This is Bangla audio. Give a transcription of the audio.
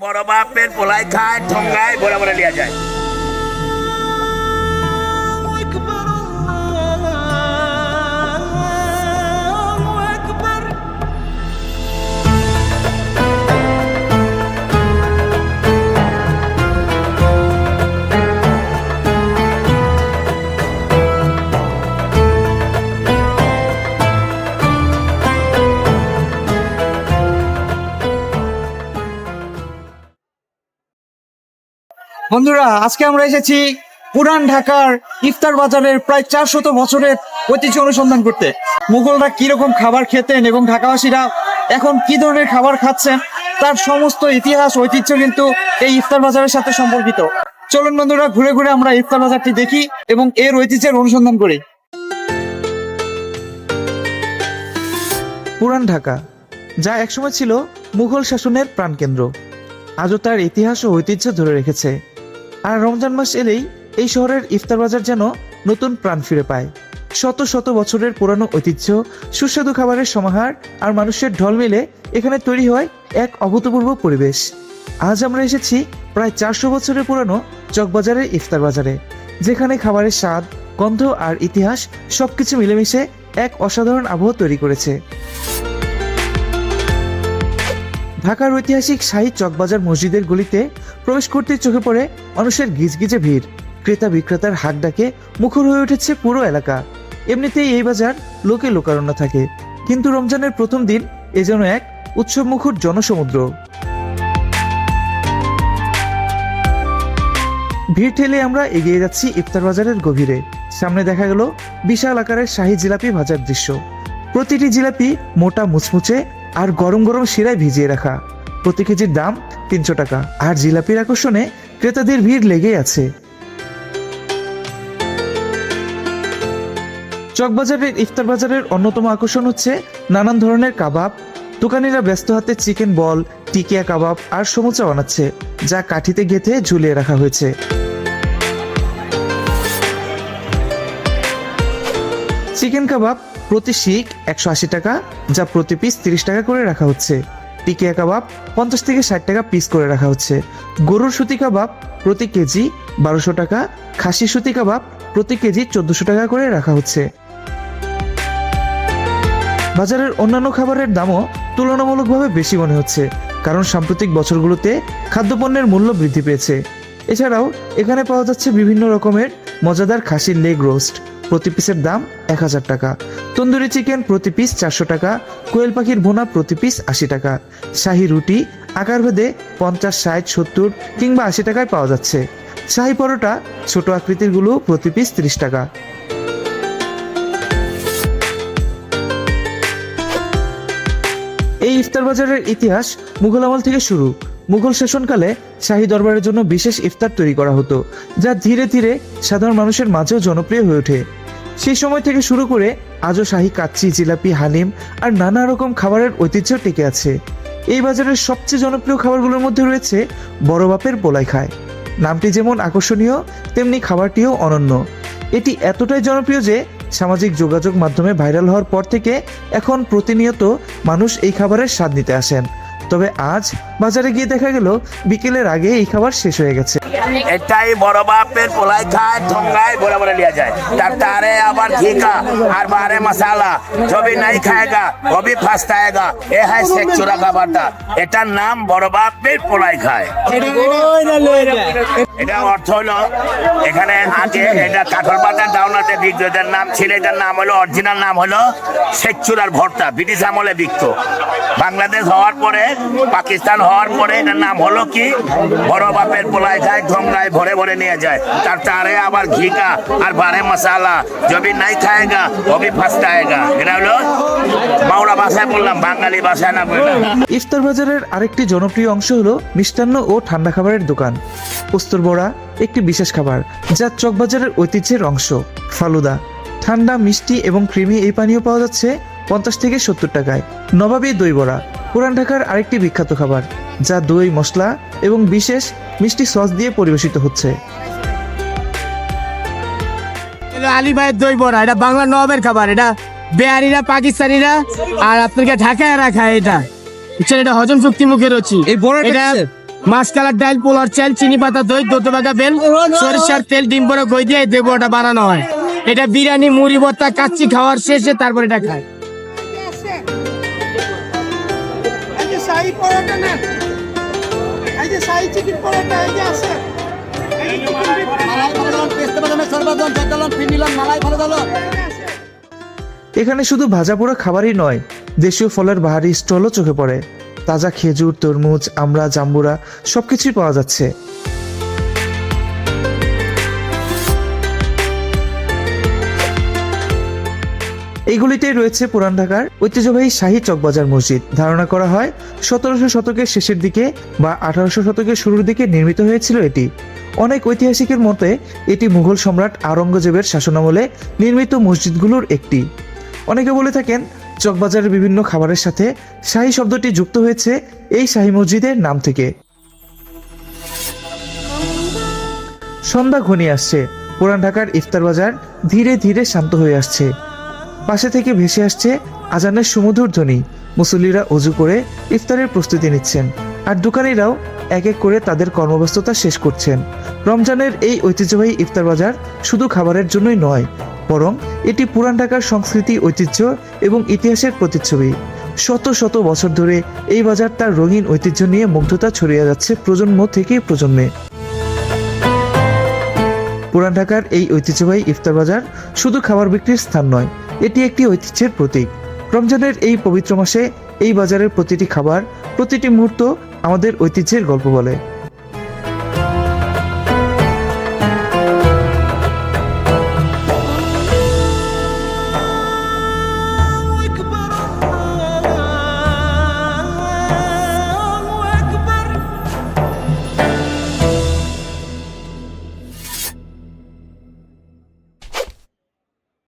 বড় বাপের পোলাই খায় ঠোঙ্গায় বড় বড় লিয়া যায়। বন্ধুরা, আজকে আমরা এসেছি পুরান ঢাকার ইফতার বাজারের প্রায় চারশত বছরের ঐতিহ্য অনুসন্ধান করতে। মুঘলরা কীরকম খাবার খেতেন এবং ঢাকাবাসীরা এখন কি ধরনের খাবার খাচ্ছেন, তার সমস্ত ইতিহাস, ঐতিহ্য কিন্তু এই ইফতার বাজারের সাথে সম্পর্কিত। চলুন বন্ধুরা, ঘুরে ঘুরে আমরা ইফতার বাজারটি দেখি এবং এর ঐতিহ্যের অনুসন্ধান করি। পুরান ঢাকা, যা একসময় ছিল মুঘল শাসনের প্রাণকেন্দ্র, আজও তার ইতিহাস ও ঐতিহ্য ধরে রেখেছে। আর রমজান মাস এলেই এই শহরের ইফতার বাজার যেন নতুন প্রাণ ফিরে পায়। শত শত বছরের পুরানো ঐতিহ্য, সুস্বাদু খাবারের সমাহার আর মানুষের ঢল মিলে এখানে তৈরি হয় এক অভূতপূর্ব পরিবেশ। আজ আমরা এসেছি প্রায় চারশো বছরের পুরানো চকবাজারের ইফতার বাজারে, যেখানে খাবারের স্বাদ, গন্ধ আর ইতিহাস সবকিছু মিলেমিশে এক অসাধারণ আবহ তৈরি করেছে। ঢাকার ঐতিহাসিক শাহী চকবাজার মসজিদের গলিতে প্রবেশ করতে চোখে পড়ে মানুষের গিজগিজে ভিড়। ক্রেতা বিক্রেতার হাক ডাকে মুখর হয়ে উঠেছে পুরো এলাকা। এমনিতেই এই বাজার লোকে লোকারণ্য থাকে। কিন্তু রমজানের প্রথম দিন এ যেন এক উৎসব মুখর জনসমুদ্র। ভিড় ঠেলে আমরা এগিয়ে যাচ্ছি ইফতার বাজারের গভীরে। সামনে দেখা গেল বিশাল আকারের শাহী জিলাপি ভাজার দৃশ্য। প্রতিটি জিলাপি মোটা মুচমুচে আর গরম গরম শিরায় ভিজিয়ে রাখা। প্রতি কেজির দাম তিনশো টাকা। আর জিলাপির আকর্ষণে ক্রেতাদের ভিড় লেগেই আছে। চকবাজারের ইফতার বাজারের অন্যতম আকর্ষণ হচ্ছে নানান ধরনের কাবাব। দোকানিরা ব্যস্ত হাতে চিকেন বল, টিকিয়া কাবাব আর সমুচা বানাচ্ছে, যা কাঠিতে গেঁথে ঝুলিয়ে রাখা হয়েছে। চিকেন কাবাব প্রতি শিক একশো আশি টাকা, যা প্রতি পিস তিরিশ টাকা করে রাখা হচ্ছে। টিকিয়া কাবাব পঞ্চাশ থেকে ষাট টাকা পিস করে রাখা হচ্ছে। গরুর সুতি কাবাব প্রতি কেজি বারোশো টাকা খাসি সুতি কাবাব প্রতি কেজি চোদ্দশো টাকা করে রাখা হচ্ছে। বাজারের অন্যান্য খাবারের দামও তুলনামূলকভাবে বেশি মনে হচ্ছে, কারণ সাম্প্রতিক বছরগুলোতে খাদ্যপণ্যের মূল্য বৃদ্ধি পেয়েছে। এছাড়াও এখানে পাওয়া যাচ্ছে বিভিন্ন রকমের মজাদার খাসির লেগ রোস্ট। প্রতি পিসের দাম এক হাজার টাকা। তন্দুরি চিকেন প্রতি পিস চারশো টাকা, কোয়েল পাখির ভুনা প্রতি পিস আশি টাকা, শাহি রুটি আকারভেদে পঞ্চাশ, ষাট, সত্তর কিংবা আশি টাকায় পাওয়া যাচ্ছে। শাহি পরোটা, ছোট আকৃতিরগুলো প্রতি পিস ত্রিশ টাকা। এই ইফতার বাজারের ইতিহাস মুঘল আমল থেকে শুরু। মুঘল শাসনকালে শাহী দরবারের জন্য বিশেষ ইফতার তৈরি করা হতো, যা ধীরে ধীরে সাধারণ মানুষের মাঝেও জনপ্রিয় হয়ে ওঠে। সেই সময় থেকে শুরু করে আজও শাহী কাচ্চি, জিলাপি, হালিম আর নানা রকম খাবারের ঐতিহ্য টিকে আছে। এই বাজারের সবচেয়ে জনপ্রিয় খাবারগুলোর মধ্যে রয়েছে বড় বাপের পোলাই খায়। নামটি যেমন আকর্ষণীয়, তেমনি খাবারটিও অনন্য। এটি এতটাই জনপ্রিয় যে সামাজিক যোগাযোগ মাধ্যমে ভাইরাল হওয়ার পর থেকে এখন প্রতিনিয়ত মানুষ এই খাবারের স্বাদ নিতে আসেন। তবে আজ বাজারে গিয়ে দেখা গেল, বিকেলের আগে এই খাবার শেষ হয়ে গেছে। এটাই বড় বাপের পোলাই খায়, ঠোঙ্গায় বড় বড় লিয়া যায়। তারে আবার ঠিকা আর বারে মশালা। ছবি নাই খায়গা, কবি ফাঁসতায়গা। এ হাই শেখ চোরা খাবারটা এটার নাম বড় বাপের পোলাই খায়। এটা অর্থ হলো, এখানে আগে এটা কাঠল পাতার ডাউনাতে এটার নাম ছিল, এটার নাম হলো, অরিজিনাল নাম হলো শেখ চুরার ভর্তা, ব্রিটিশ আমলে বিক্ত। বাংলাদেশ হওয়ার পরে পাকিস্তান হওয়ার পরে এটার নাম হলো কি? বড় বাপের পোলায় খায় ঠোংরায় ভরে ভরে নিয়ে যায়। তার তারে আবার ঘিকা আর বারে মশালা। জবি নাই খায়গা ওবি ফাস্তায়েগা। এটা হলো বাংলা ভাষায় বললাম, বাঙালি ভাষায় না বললাম। ইফতার বাজারের আরেকটি জনপ্রিয় অংশ হলো মিষ্টান্ন ও ঠান্ডা খাবারের দোকান। পোস্তর বড়া একটি বিশেষ খাবার, যা চকবাজারের ঐতিহ্যের অংশ। ফালুদা, ঠান্ডা, মিষ্টি এবং ক্রিমি এই পানীয় পাওয়া যাচ্ছে পঞ্চাশ থেকে সত্তর টাকায়। নবাবী দই বড়া পুরান ঢাকার আরেকটি বিখ্যাত খাবার যা দই মশলা এবং বিশেষ মিষ্টি সস দিয়ে পরিবেশিত হচ্ছে। আলী ভাইয়ের দই বড়া এটা বাংলা নবাবের খাবার এটা বেহারিরা পাকিস্তানিরা আর আপনাকে ঢাকায় রাখা এটা। বুঝছেন এটা হজম শক্তি মুখে রয়েছে এই বড়াটা এটা কিসের? মাসকালার ডাল পোলার চাল চিনি পাতা দই দোতবাগা বেল সরিষার তেল ডিম বড় গই দিয়ে এই দেবটা বানানো হয়। এটা বিরিয়ানি মুড়ি ভর্তা কাচ্চি খাওয়ার শেষে তারপর এটা খায়। শাহী পরোটা নেন এই যে সাই চিকেন পরোটা, এই যে আছে। এখানে শুধু ভাজা পোড়া খাবারই নয়, দেশীয় ফলের বাহারি স্টলও চোখে পড়ে। তাজা খেজুর, তরমুজ, আমড়া, জাম্বুরা সবকিছুই পাওয়া যাচ্ছে। এইগুলিতেই রয়েছে পুরান ঢাকার ঐতিহ্যবাহী শাহী চকবাজার মসজিদ। ধারণা করা হয়, সতেরোশো শতকের শেষের দিকে বা আঠারোশো শতকের শুরুর দিকে নির্মিত হয়েছিল এটি। অনেক ঐতিহাসিকের মতে, এটি মুঘল সম্রাট আওরঙ্গজেবের শাসনামলে নির্মিত মসজিদগুলোর একটি। অনেকে বলে থাকেন, চকবাজারের বিভিন্ন খাবারের সাথে শাহী শব্দটি যুক্ত হয়েছে এই শাহী মসজিদের নাম থেকে। সন্ধ্যা ঘনিয়ে আসছে। পুরান ঢাকার ইফতার বাজার ধীরে ধীরে শান্ত হয়ে আসছে। পাশে থেকে ভেসে আসছে আজানের সুমধুর ধ্বনি মুসল্লিরা অজু করে ইফতারের প্রস্তুতি নিচ্ছেন। আর দোকানিরাও এক এক করে তাদের কর্মব্যস্ততা শেষ করছেন। রমজানের এই ঐতিহ্যবাহী ইফতার বাজার শুধু খাবারের জন্যই নয়, বরং এটি পুরান ঢাকার সংস্কৃতি, ঐতিহ্য এবং ইতিহাসের প্রতিচ্ছবি। শত শত বছর ধরে এই বাজার তার রঙিন ঐতিহ্য নিয়ে মুগ্ধতা ছড়িয়ে যাচ্ছে প্রজন্ম থেকে প্রজন্মে। পুরান ঢাকার এই ঐতিহ্যবাহী ইফতার বাজার শুধু খাবার বিক্রির স্থান নয় এটি একটি ঐতিহ্যের প্রতীক। রমজানের এই পবিত্র মাসে এই বাজারের প্রতিটি খাবার, প্রতিটি মুহূর্ত আমাদের ঐতিহ্যের গল্প বলে।